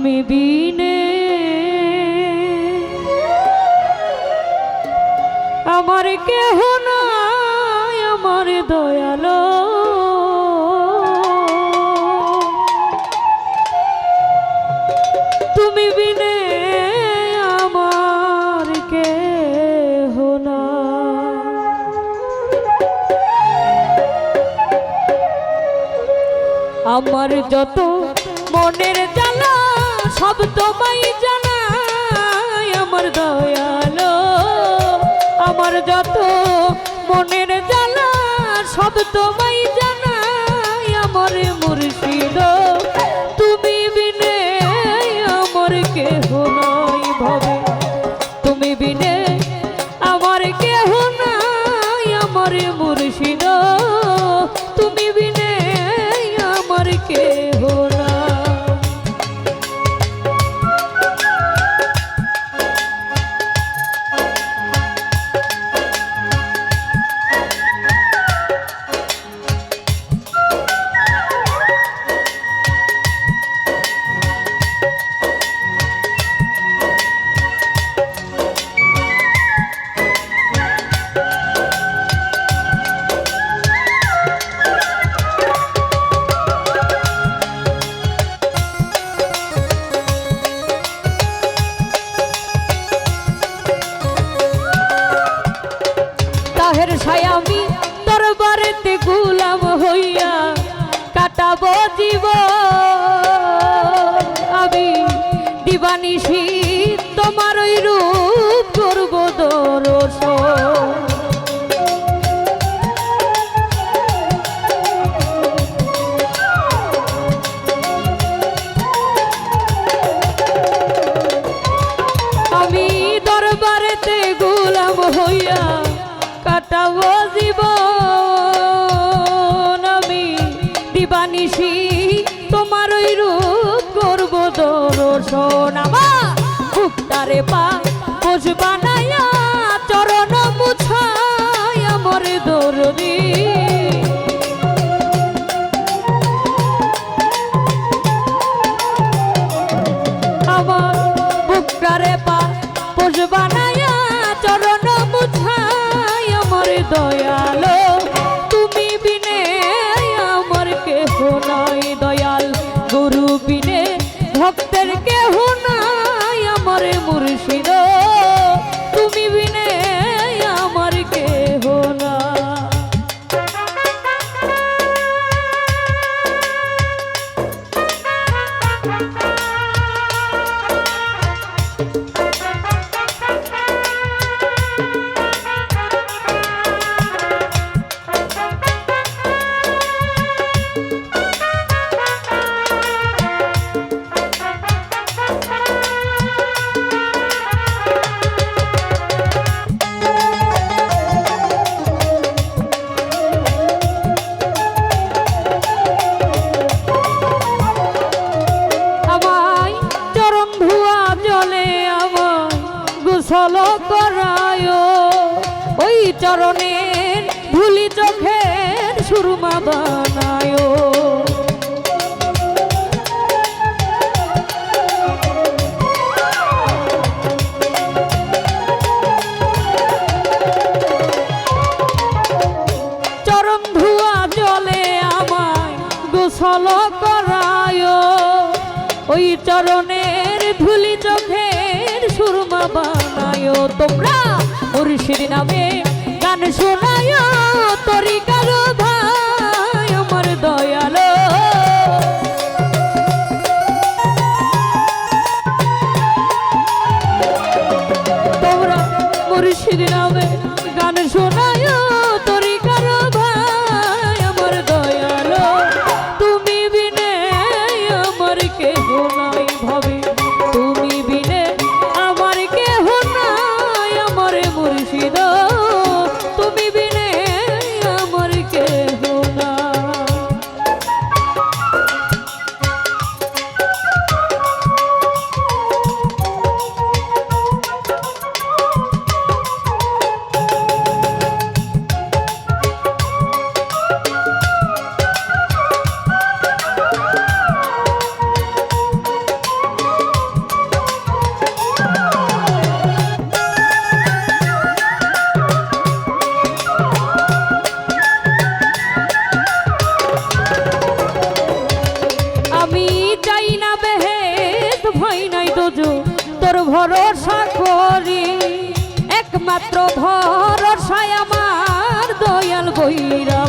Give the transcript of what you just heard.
তুমি বিনে। আমার কেহ নাই, আমার দয়ালো। তুমি বিনে, আমার কেহ নাই। আমার যত মনের জ্বালা সব তোমায় জানাই আমার দয়ালো। আমার যত মনের জ্বালা সব তোমায় তাহের ছায়ামি দরবারেতে গুলাম হইয়া কাটাব জীব আমি দিবানিশি তোমার ওই রূপ করব দর্শন আমি দরবারেতে হইয়া কাটাবো জীবন, আমি দিবানিশি, তোমার ওই রূপ করব দর্শন। আমার মুক্তারে পা পোষ বানাইয়া চরণ মুছাই আমার দরদি। আমার বুকটারে পা পোষ বানায়া দয়ালো, তুমি বিনে আমার কেহ নাই দয়াল। গুরু বিনে ভক্তের কেহ নাই আমার মুর্শিদ। তুমি বিনে আমার কেহ না। চরণের ধুলি চোখের সুরমা বানায়। চরণ ধোয়া জলে আমায় গোসল করায়। ওই চরণের ধুলি চোখের সুরমা বানায়। তোমরা মুর্শিদ নামে নামে গান শোনায় ভরসা করি একমাত্র ভরসায় আমার দয়াল বইরা